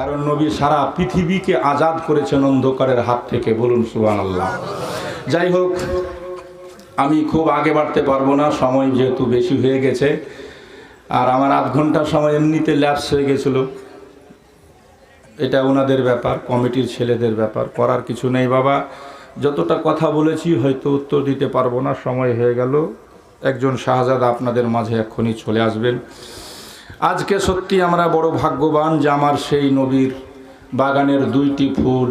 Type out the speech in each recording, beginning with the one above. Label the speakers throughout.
Speaker 1: কারণ নবী সারা পৃথিবীকে আজাদ করেছেন অন্ধকারের হাত থেকে। বলুন সুবান আল্লাহ যাই হোক, আমি খুব আগে বাড়তে পারব না, সময় যেহেতু বেশি হয়ে গেছে। আর আমার আধ ঘণ্টা সময় এমনিতে ল্যাপস হয়ে গেছিল। এটা ওনাদের ব্যাপার, কমিটির ছেলেদের ব্যাপার, করার কিছু নেই বাবা। যতটা কথা বলেছি হয়তো উত্তর দিতে পারব না, সময় হয়ে গেল। একজন শাহজাদা আপনাদের মাঝে এক্ষুনি চলে আসবেন। আজকে সত্যি আমরা বড় ভাগ্যবান যে আমার সেই নবীর বাগানের দুইটি ফুল,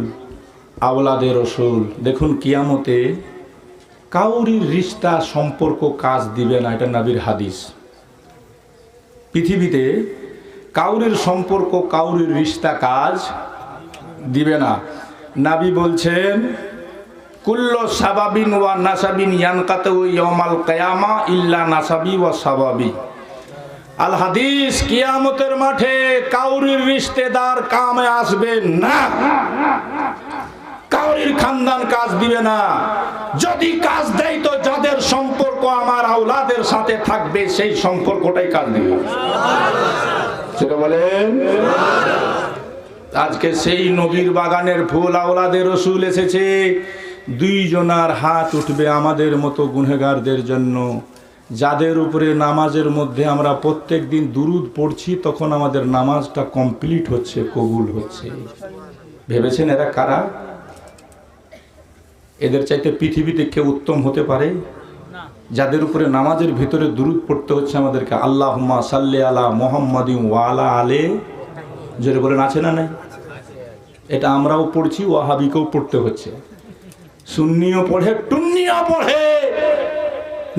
Speaker 1: আওলাদের রসুল। দেখুন, কিয়ামতে কাউরির রিস্তা সম্পর্ক কাজ দিবে না, এটা নাবির হাদিস। পৃথিবীতে কাউরির সম্পর্ক, কাউরির রিস্তা কাজ দিবে না। নাবি বলছেন, কুল্ল সাবাবিন ওয়া নাসাবিন ইয়ানকাতে ও ইয়মাল কায়ামা ইল্লা নাসাবি ওয়া সাবাবি। আল হাদিস কিয়ামতের মাঠে কাউরির রিশতেদার কামে আসবে না। কাউরির খানদান কাজ দিবে না। যদি কাজ দেয় তো যাদের সম্পর্ক আমার আওলাদের সাথে থাকবে, সেই সম্পর্কটাই কাজ দিবে। সেটা বলেন? আজকে সেই নবীর বাগানের ফুল আওলাদের রসুল এসেছে। দুইজনার হাত উঠবে আমাদের মতো গুনেগারদের জন্য। যাদের উপরে নামাজের মধ্যে আমরা প্রত্যেক দিন দুরুদ পড়ছি তখন আমাদের নামাজটা কমপ্লিট হচ্ছে কবুল হচ্ছে। ভেবেছেন এরা কারা? এদের চাইতে পৃথিবীতে কেউ উত্তম হতে পারে? যাদের উপরে নামাজের ভিতরে দুরুদ পড়তে হচ্ছে আমাদেরকে আল্লাহ সাল্লে আলা মোহাম্মদিম ওয়ালা আলে। জোরে বলেন আছে না নাই? এটা আমরাও পড়ছি ওয়াহাবিকেও পড়তে হচ্ছে। সুন্নিও পড়ে টুন্নিও পড়ে।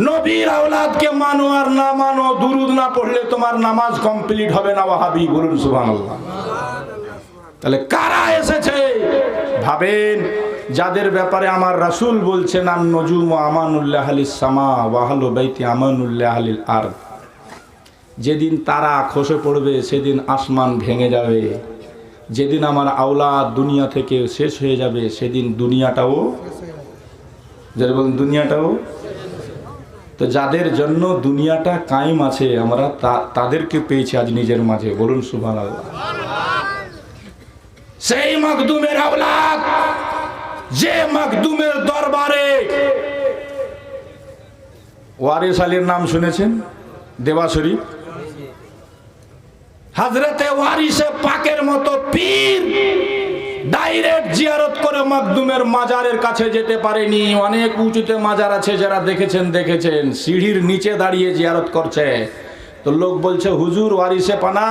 Speaker 1: নবীর আওলাদকে মানো আর না মানো, দুরুদ না পড়লে তোমার নামাজ কমপ্লিট হবে না ওয়াহাবি, বলুন সুবহানাল্লাহ। তাহলে কারা এসেছে? ভাবেন, যাদের ব্যাপারে আমার রাসূল বলছেন, আন নজুম আমানুল্লাহ আলিস সামা ওয়াহালু বাইতি আমানুল্লাহ আলিল আর যেদিন তারা খসে পড়বে, সেদিন আসমান ভেঙে যাবে। যেদিন আমার আওলাদ দুনিয়া থেকে শেষ হয়ে যাবে, সেদিন দুনিয়াটাও যারা বলেন, দুনিয়াটাও তো যাদের জন্য দুনিয়াটা কায়েম আছে, আমরা তাদেরকে পেয়েছি আজ নিজের মাঝে। বলুন সুভান সেই মখদুমের আওলাদ, যে মখদুমের দরবারে ওয়ারিস আলীর নাম শুনেছেন? দেবা শরীফ। হাজরতে ওয়ারিসে পাকের মতো পীর ডাইরেক্ট জিয়ারত করে মাকদুমের মাজারের কাছে যেতে পারেনি। অনেক উঁচুতে মাজার আছে যারা দেখেছেন দেখেছেন। সিঁড়ির নিচে দাঁড়িয়ে জিয়ারত করছে। তো লোক বলছে, হুজুর, ওয়ারিসে পানা।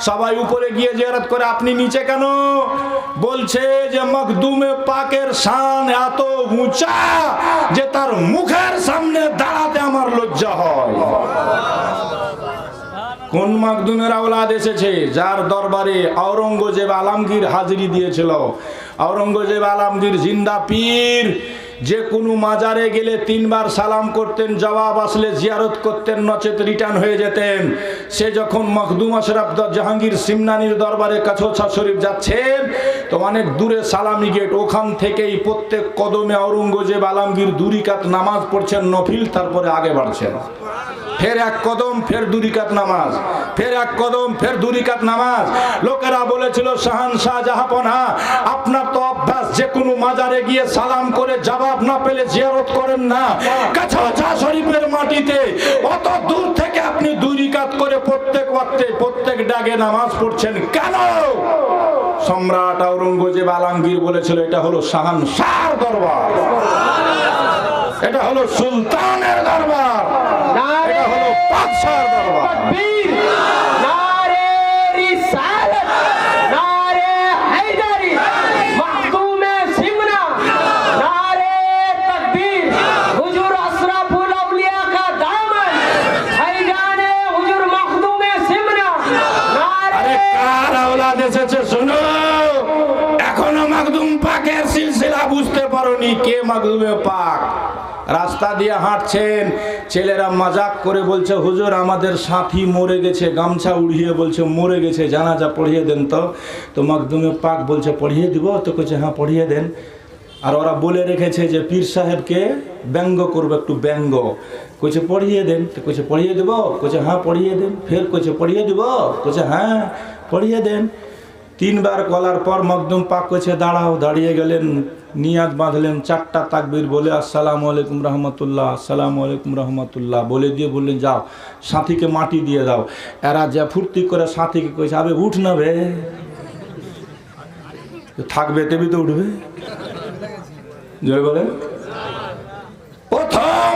Speaker 1: সবাই উপরে গিয়ে জিয়ারত করে, আপনি নিচে কেন? বলছে যে মখদুমে পাকের শান এত উঁচা যে তার মুখের সামনে দাঁড়াতে আমার লজ্জা হয়। কোন মাকদুমের আওলাদ এসেছে? যার দরবারে আওরঙ্গজেব আলমগীর হাজিরি দিয়েছিল। আওরঙ্গজেব আলমগীর জিন্দা পীর। যে কোনো মাজারে গেলে তিনবার সালাম করতেন, জবাব আসলে জিয়ারত করতেন, নচেত রিটার্ন হয়ে যেতেন। সে যখন মখদুম আশরাফ জাহাঙ্গীর সিমনানির দরবারে কাছোছা শরীফ যাচ্ছেন, তো অনেক দূরে সালামি গেট, ওখান থেকেই প্রত্যেক কদমে আওরঙ্গজেব আলমগীর দুরিকাত নামাজ পড়ছেন, নফিল তারপরে আগে বাড়ছেন। ফের এক কদম, ফের দুরিকাত নামাজ। ফের এক কদম, ফের দুরিকাত নামাজ। লোকেরা বলেছিল, শাহান শাহ জাহাপনা আপনার তো অভ্যাস, যে কোনো মাজারে গিয়ে সালাম করে জবাব না পেলে জিয়ারত করেন না। কাছা শরীফের মাটিতে, অত দূর থেকে আপনি দুরিকাত করে প্রত্যেক ওয়াক্তে, প্রত্যেক ডাগে নামাজ পড়ছেন কেন? সম্রাট আওরঙ্গজেব আলমগীর বলেছিল, এটা হলো শাহান শাহর দরবার। এটা হলো সুলতানের দরবার। হলো বাদশার দরবার।
Speaker 2: বীর নারে রিসালাত নারে হায়দারি মাহকুমে সিমনা নারে তাকবীর হুজুর আশরাফুল আউলিয়া কা দামন হাইজানে হুজুর মাহকুমে সিমনা নারে আরে
Speaker 1: কার اولاد এসেছে শুনো? এখনও মাকদুম পাকের সিলসিলা বুঝতে পারোনি কে মাকদুমে পাক। রাস্তা দিয়ে হাঁটছেন। ছেলেরা মজাক করে বলছে, হুজুর, আমাদের সাথী মরে গেছে। গামছা উড়িয়ে বলছে, মরে গেছে। জানাজা পড়িয়ে দেন তো। তো মাকদুমে পাক বলছে, পড়িয়ে দিব? তো কইছে হ্যাঁ পড়িয়ে দেন। আর ওরা বলে রেখেছে যে, পীর সাহেবকে ব্যঙ্গ করবে, একটু ব্যঙ্গ। কইছে, পড়িয়ে দেন। তো কইছে, পড়িয়ে দেব? কইছে হ্যাঁ পড়িয়ে দেন। ফের কইছে, পড়িয়ে দেব? কইছে হ্যাঁ পড়িয়ে দেন। তিনবার কলার পর মকদুম পাক করেছে, দাঁড়াও, দাঁড়িয়ে গেলেন, নিয়াজ বাঁধলেন, চারটা তাকবির বলে, আসসালামু আলাইকুম রহমতুল্লাহ, আসসালামু আলাইকুম রহমতুল্লাহ বলে দিয়ে বললেন, যাও, সাথীকে মাটি দিয়ে দাও। এরা যা ফুর্তি করে সাথীকে কইছে, আবে, উঠ না বে। থাকবে তেবি তো উঠবে। জয় বলে প্রথম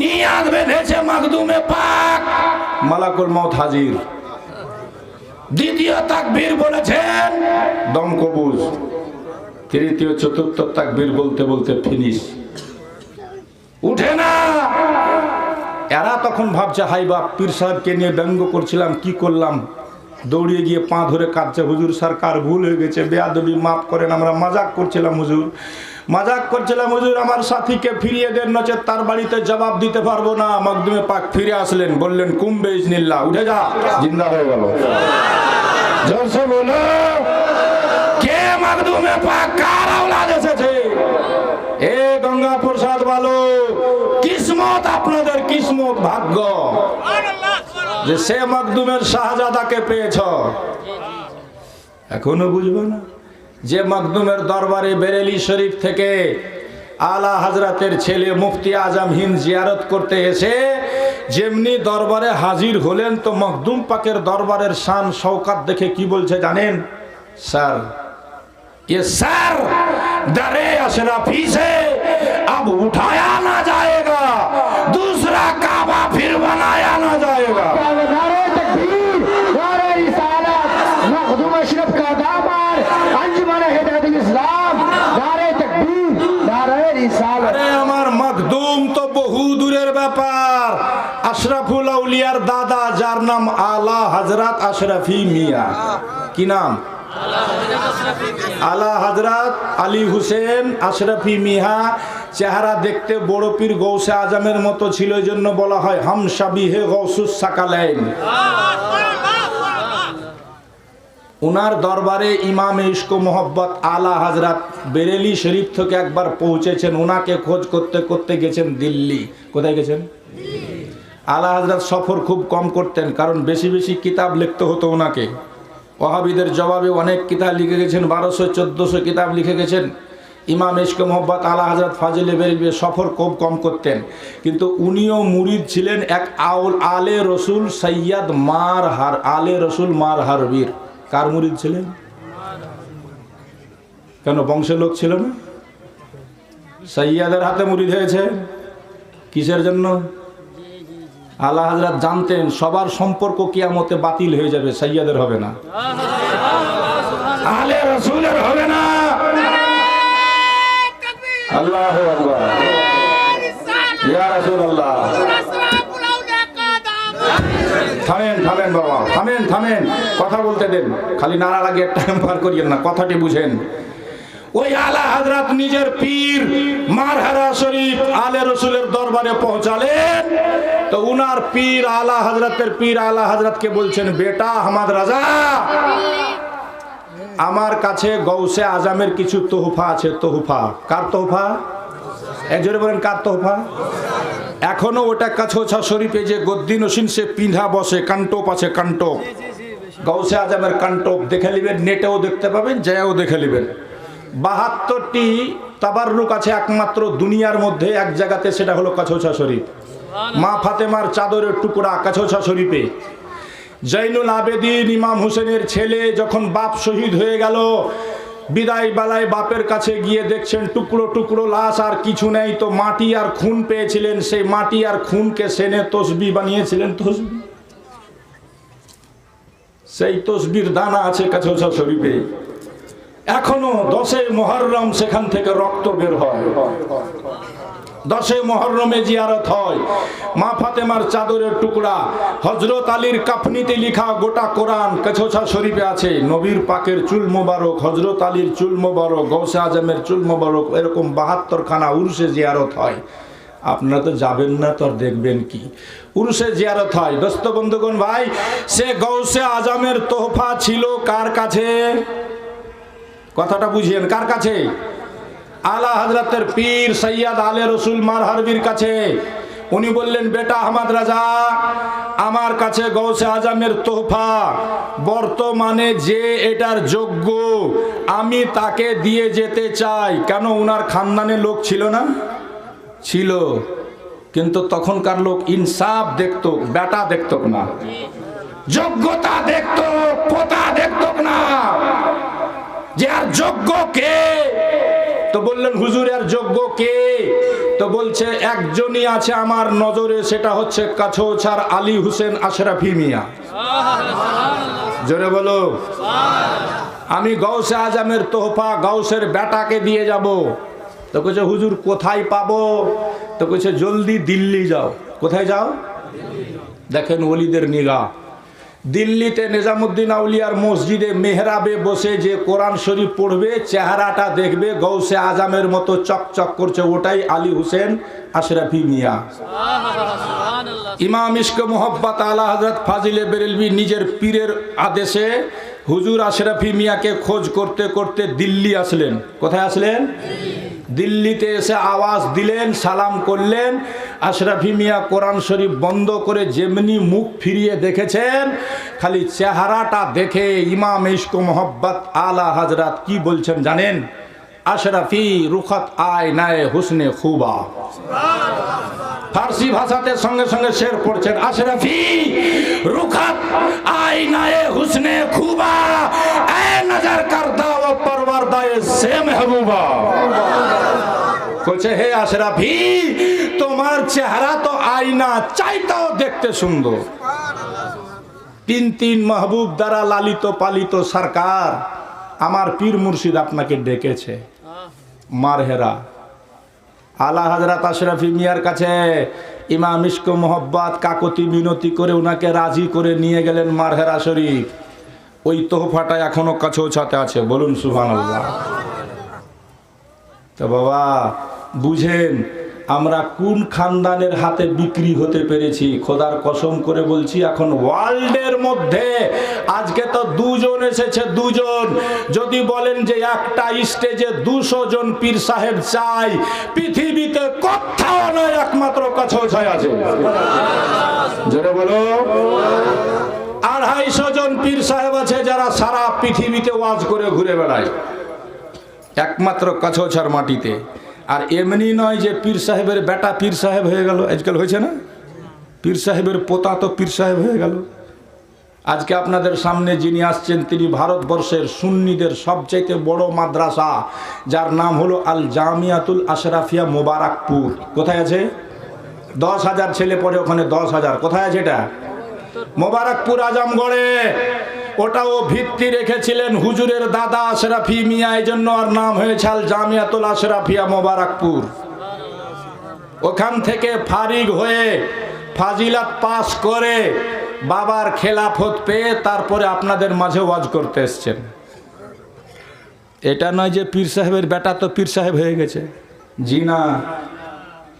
Speaker 1: নিয়াজ বেঁধেছে মাকদুমে পাক, মালাকুল মত হাজির। দ্বিতীয় তাকবীর বলেছেন। দম কবুজ তৃতীয় চতুর্থ তাকবীর বলতে বলতে ফিনিশ উঠে না। এরা তখন ভাবছে হাই বাপ পীর সাহেবকে নিয়ে ব্যঙ্গ করছিলাম কি করলাম? দৌড়িয়ে গিয়ে পা ধরে কাঁদছে হুজুর সরকার ভুল হয়ে গেছে? বেয়াদবি মাফ করেন আমরা মজাক করছিলাম হুজুর। মাজাক করছিলাম হুজুর আমার সাথীকে ফিরিয়ে দেন নচে তার বাড়িতে জবাব দিতে পারব না। মকদুমে পাক ফিরে আসলেন বললেন কুম্বে ইজনিল্লাহ উঠে যা। জিন্দা হয়ে গেল। জোরসে বলো। কে মকদুমে পাক? কার আওলাদ এসেছে? এ গঙ্গা প্রসাদ বলো কিসমত আপনাদের কিসমত ভাগ্য? যে সে মকদুমের শাহজাদাকে পেয়েছ। এখনও বুঝব না? যে মকদুমের দরবারে বেরেলি শরীফ থেকে আলা হাজরাতের ছেলে মুফতি আজম হিন্দ জিয়ারত করতে এসে যেমনি দরবারে হাজির হলেন, তো মকদুম পাকের দরবারের শান সৌকাত দেখে কি বলছে জানেন? স্যার, এ স্যার আসে না ফিসে, আব উঠায় না আউলিয়ার দাদা, যার নাম আলা হজরত আশরাফি মিয়া। কি নাম? আলা হজরত আলী হুসেন আশরাফি মিয়া। চেহারা দেখতে বড় পীর গৌসে আজমের মতো ছিল এই জন্য বলা হয় হাম সাবিহে গৌসুস সাকালাইন। ওনার দরবারে ইমাম ইস্ক মোহব্বত আলা হাজরাত বেরেলি শরীফ থেকে একবার পৌঁছেছেন। ওনাকে খোঁজ করতে করতে গেছেন দিল্লি। কোথায় গেছেন? আলা হাজরাত সফর খুব কম করতেন, কারণ বেশি বেশি কিতাব লিখতে হতো ওনাকে। ওহাবিদের জবাবে অনেক কিতাব লিখে গেছেন, বারোশো, চোদ্দোশো কিতাব লিখে গেছেন। ইমাম ইস্ক মোহব্বত আলা হাজরত ফাজিলে বেরিয়ে সফর খুব কম করতেন। কিন্তু উনিও মুরিদ ছিলেন এক আউল, আলে রসুল সৈয়দ মার হার, আলে রসুল মার হারবীর কার মুরিদ ছিলেন? কেন, বংশের লোক ছিল না? সৈয়াদের হাতে মুরিদ হয়েছে? কিসের জন্য? আল্লাহ হাজরাত জানতেন, সবার সম্পর্ক কিয়ামতে বাতিল হয়ে যাবে, সৈয়াদের হবে না। হবে না। আল্লাহ ইয়া রাসূলুল্লাহ। থামেন থামেন বাবা, থামেন থামেন। কথা বলতে দেন। খালি নারা লাগে টাইম পার করিয়েন না, কথাটি বুঝেন। ওই আলা হাজরাত নিজের পীর মারহারা শরীফ আলে রসুলের দরবারে পৌঁছালেন। তো উনার পীর আলা হাজরাতের পীর আলা হাজরাতকে বলছেন, বেটা হামাদ রাজা, আমার কাছে গৌসে আজামের কিছু তোহফা আছে, তোহফা। কার তোহফা? একজনে বলেন, কার তোহফা? এখনও ওটা কাছোছা শরীফে যে গদ্দি নসীন সে পিঁধা বসে, কান্টোপ আছে, কান্টোপ। গৌসে আজামের কান্টোপ দেখে নেবেন, নেটেও দেখতে পাবেন জয়াও দেখে নেবেন। বাহাত্তরটি তাবাররুক আছে একমাত্র দুনিয়ার মধ্যে এক জায়গাতে সেটা হলো কাছোছা শরীফ। মা ফাতেমার চাদরের টুকরা কাছোছা শরীফে। জৈনুল আবেদিন ইমাম হোসেনের ছেলে যখন বাপ শহীদ হয়ে গেল বিদায় বেলায় বাপের কাছে গিয়ে দেখছেন টুকরো টুকরো লাশ আর কিছু নেই তো মাটি আর খুন পেয়েছিলেন সেই মাটি আর খুনকে সেনে তসবি বানিয়েছিলেন তসবি। সেই তসবির দানা আছে কাছোছা শরীফে। এখনও দশে মহরম সেখান থেকে রক্ত বের হয়। দশে মহরমে জিয়ারত হয়। মা ফাতেমার চাদরের টুকরা হজরত আলীর কাফনিতে লিখা গোটা কোরআন কেছোছা শরীফে আছে, নবীর পাকের চুল মোবারক হজরত আলীর চুল মোবারক গৌসে আজমের চুল মোবারক, এরকম বাহাত্তর খানা উরুষে জিয়ারত হয়। আপনারা তো যাবেন না তো দেখবেন কি? উরুষে জিয়ারত হয়। দোস্ত বন্ধুগণ ভাই, সে গৌসে আজমের তোহফা ছিল কার কাছে? কথাটা বুঝিয়েন, কার কাছে? আলা হজরতের পীর সৈয়দ আলে রসুল মার হারবির কাছে। উনি বললেন, বেটা আহমদ রাজা, আমার কাছে গৌসে আজমের তোহফা, বর্তমানে যে এটার যোগ্য, আমি তাকে দিয়ে যেতে চাই। কেন উনার খানদানের লোক ছিল না? ছিল। কিন্তু তখনকার লোক ইনসাফ দেখতো, বেটা দেখতো না। যোগ্যতা দেখতো, পোতা দেখতো না। যে আর যোগ্য কে? তো বললেন, হুজুর, আর যোগ্য কে? তো বলছে, একজনই আছে আমার নজরে, সেটা হচ্ছে কাছোছার আলী হোসেন আশরাফি মিয়া। জোরে বলো। আমি গৌসে আজমের তোহফা গৌসের বেটাকে দিয়ে যাব। তো কইছে, হুজুর, কোথায় পাবো? তো কইছে, জলদি দিল্লি যাও। কোথায় যাও? দেখেন ওলিদের নিগা। দিল্লিতে নিজামুদ্দিন আউলিয়ার মসজিদে মেহরাবে বসে যে কোরআন শরীফ পড়বে, চেহারাটা দেখবে গৌসে আজামের মতো চকচক করছে ওটাই আলী হোসেন আশরাফি মিয়া। ইমাম ইস্ক মোহব্বত আলা হজরত ফাজিলে বেরেলবি নিজের পীরের আদেশে হুজুর আশরাফি মিয়াকে খোঁজ করতে করতে দিল্লি আসলেন। কোথায় আসলেন? দিল্লিতে এসে আওয়াজ দিলেন, সালাম করলেন। আশরাফি মিয়া কোরআন শরীফ বন্ধ করে যেমনি মুখ ফিরিয়ে দেখেছেন, খালি চেহারাটা দেখে ইমাম ইস্কো মোহব্বত আলা হাজরাত কি বলছেন জানেন? আশরাফি রুখত আয় নায় হুসনে খুবা। ফার্সি ভাষাতে সঙ্গে সঙ্গে শের পড়ছেন আশরাফি রুখত রুখাত আয়নায়ে হুসনে খুবা। এ নজর করদা ও পরওয়ারদায়ে সে মেহবুবা। বলছে, হে আশরাফি, তোমার চেহারা তো আয়না, চাইতাও দেখতে সুন্দর। তিন তিন মাহবুব দ্বারা লালিত পালিত সরকার, আমার পীর মুর্শিদ আপনাকে ডেকেছে। মারহেরা আলা হাজরা তাশরাফি মিয়ার কাছে ইমাম ইস্ক মোহব্বত কাকতি মিনতি করে ওনাকে রাজি করে নিয়ে গেলেন মারহেরা শরীফ। ওই তোহফাটা এখনও কাছে ছাতে আছে, বলুন সুহান তো বাবা, বুঝেন আমরা কোন খানদানের হাতে বিক্রি হতে পেরেছি? খোদার কসম করে বলছি, এখন ওয়ার্ল্ডের মধ্যে আজকে তো দুজন এসেছে, দুজন। যদি বলেন যে একটা স্টেজে দুশো জন পীর সাহেব চাই, পৃথিবীতে কোথাও নয়, একমাত্র কাছেও ছায় আছে। জোরে বলো। আড়াইশো জন পীর সাহেব আছে যারা সারা পৃথিবীতে ওয়াজ করে ঘুরে বেড়ায়। একমাত্র কাছোছার মাটিতে। আর এমনি নয় যে পীর সাহেবের বেটা পীর সাহেব হয়ে গেল। আজকাল হয়েছে না? পীর সাহেবের পোতা তো পীর সাহেব হয়ে গেল। আজকে আপনাদের সামনে যিনি আসছেন, তিনি ভারতবর্ষের সুন্নিদের সবচাইতে বড় মাদ্রাসা, যার নাম হলো আল জামিয়াতুল আশরাফিয়া মোবারকপুর। কোথায় আছে? দশ হাজার ছেলে পড়ে ওখানে দশ হাজার। কোথায় আছে এটা? মোবারকপুর আজমগড়ে। ওটাও ভিত্তি রেখেছিলেন হুজুরের দাদা আশরাফি মিয়া এই জন্য আর নাম হয়েছে জামিয়াতুল আশরাফিয়া মোবারকপুর। ওখান থেকে ফারিগ হয়ে ফাজিলাত পাস করে বাবার খেলাফত পেয়ে তারপরে আপনাদের মাঝে ওয়াজ করতে এসছেন। এটা নয় যে পীর সাহেবের বেটা তো পীর সাহেব হয়ে গেছে। জি না।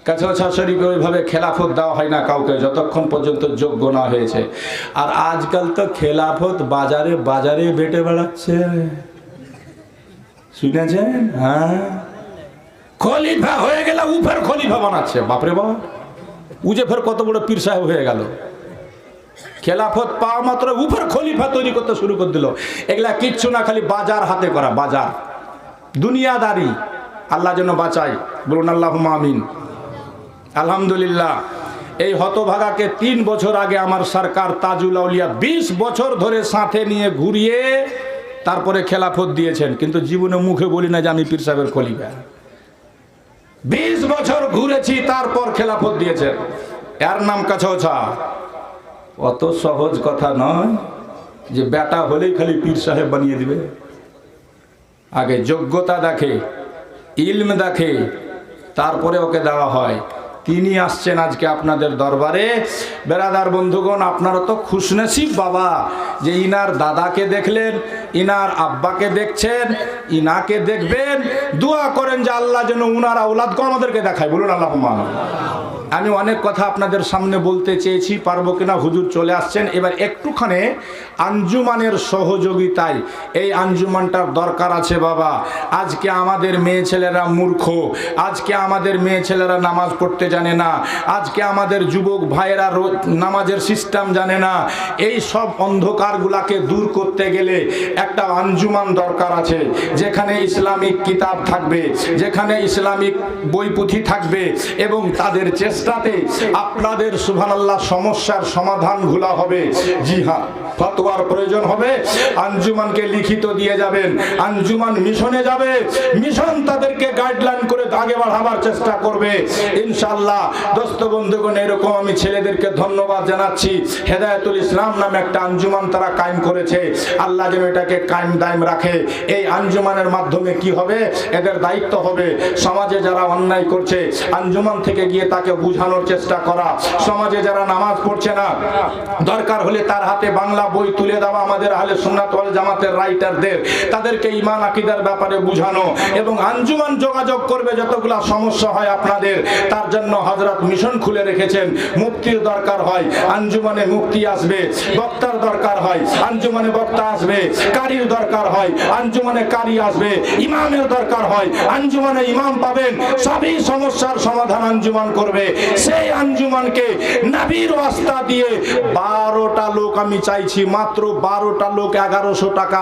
Speaker 1: কাছা শরীফে ওইভাবে খেলাফত দেওয়া হয় না কাউকে, যতক্ষণ পর্যন্ত যোগ্য না হয়েছে। আর আজকাল তো খেলাফত বাজারে বাজারে বেটে বেড়াচ্ছে। শুনেছেন? হ্যাঁ। খলিফা হয়ে গেলে উফের খলিফা বানাচ্ছে। বাপরে বাবা উজে ফের কত বড় পীর সাহেব হয়ে গেল। খেলাফত পাওয়া মাত্র উফের খলিফা তৈরি করতে শুরু করে দিল। এগুলা কিচ্ছু না, খালি বাজার হাতে করা, বাজার। দুনিয়াদারি। আল্লাহ যেন বাঁচাই বলুন আল্লাহ আমিন। আলহামদুলিল্লাহ। এই হতভাগাকে তিন বছর আগে আমার সরকার তাজুল আউলিয়া বিশ বছর ধরে সাথে নিয়ে ঘুরিয়ে তারপরে খেলাফত দিয়েছেন। কিন্তু জীবনে মুখে বলি না যে আমি পীর সাহেবের খলিফা। বিশ বছর ঘুরেছি, তারপর খেলাফত দিয়েছেন। এর নাম কাছাওছা অত সহজ কথা নয় যে বেটা হলেই খালি পীর সাহেব বানিয়ে দিবে। আগে যোগ্যতা দেখে, ইলম দেখে, তারপরে ওকে দেওয়া হয়। তিনি আসছেন আজকে আপনাদের দরবারে। বেড়াদার বন্ধুগণ, আপনারা তো খুশনসিব, বাবা। যে ইনার দাদাকে দেখলেন, ইনার আব্বাকে দেখছেন, ইনাকে দেখবেন, দোয়া করেন যে আল্লাহ যেন উনার আউলাদকে আমাদেরকে দেখায়। বলুন আল্লাহ আমি অনেক কথা আপনাদের সামনে বলতে চেয়েছি, পারব কিনা হুজুর চলে আসছেন। এবার একটুখানে আঞ্জুমানের সহযোগিতায়, এই আঞ্জুমানটার দরকার আছে বাবা। আজকে আমাদের মেয়ে ছেলেরা মূর্খ, আজকে আমাদের মেয়ে ছেলেরা নামাজ পড়তে জানে না, আজকে আমাদের যুবক ভাইয়েরা নামাজের সিস্টেম জানে না। এই সব অন্ধকারগুলাকে দূর করতে গেলে একটা আঞ্জুমান দরকার আছে, যেখানে ইসলামিক কিতাব থাকবে, যেখানে ইসলামিক বই পুঁথি থাকবে এবং তাদের চেষ্টাতে আপনাদের সুবহানাল্লাহ সমস্যার সমাধান সমাধানগুলা হবে। জি হ্যাঁ ফতোয়ার প্রয়োজন হবে। আঞ্জুমানকে লিখিত দিয়ে যাবেন। আঞ্জুমান মিশনে যাবে। মিশন তাদেরকে গাইডলাইন করে আগে বাড়াবার চেষ্টা করবে। ইনশাআল্লাহ, দোস্ত বন্ধুগণ, এরকম আমি ছেলেদেরকে ধন্যবাদ জানাচ্ছি। হেদায়েতুল ইসলাম নামে একটা আঞ্জুমান তারা কায়েম করেছে। আল্লাহ যেন এটাকে কায়েম দায়েম রাখে। এই আঞ্জুমানের মাধ্যমে কি হবে? এদের দায়িত্ব হবে। সমাজে যারা অন্যায় করছে, আঞ্জুমান থেকে গিয়ে তাকে বুঝানোর চেষ্টা করা। সমাজে যারা নামাজ পড়ছে না, দরকার হলে তার হাতে বাংলা বই তুলে দেওয়া আমাদের আহলে সুন্নাত ওয়াল জামাতের রাইটারদের। তাদেরকে ইমান আকিদার ব্যাপারে বুঝানো এবং আঞ্জুমান যোগাযোগ করবে যতগুলা সমস্যা হয় আপনাদের, তার জন্য হজরত মিশন খুলে রেখেছেন। মুক্তির দরকার হয়, আঞ্জুমানে মুক্তি আসবে, বক্তার দরকার হয়, আঞ্জুমানে বক্তা আসবে, কারির দরকার হয়, আঞ্জুমানে কারি আসবে, ইমামের দরকার হয়, আঞ্জুমানে ইমাম পাবেন, সবই সমস্যার সমাধান আঞ্জুমান করবে। সেই আঞ্জুমানকে নাবির ওয়াস্তা দিয়ে বারোটা লোক আমি চাইছি মাত্র বারোটা লোক এগারোশো টাকা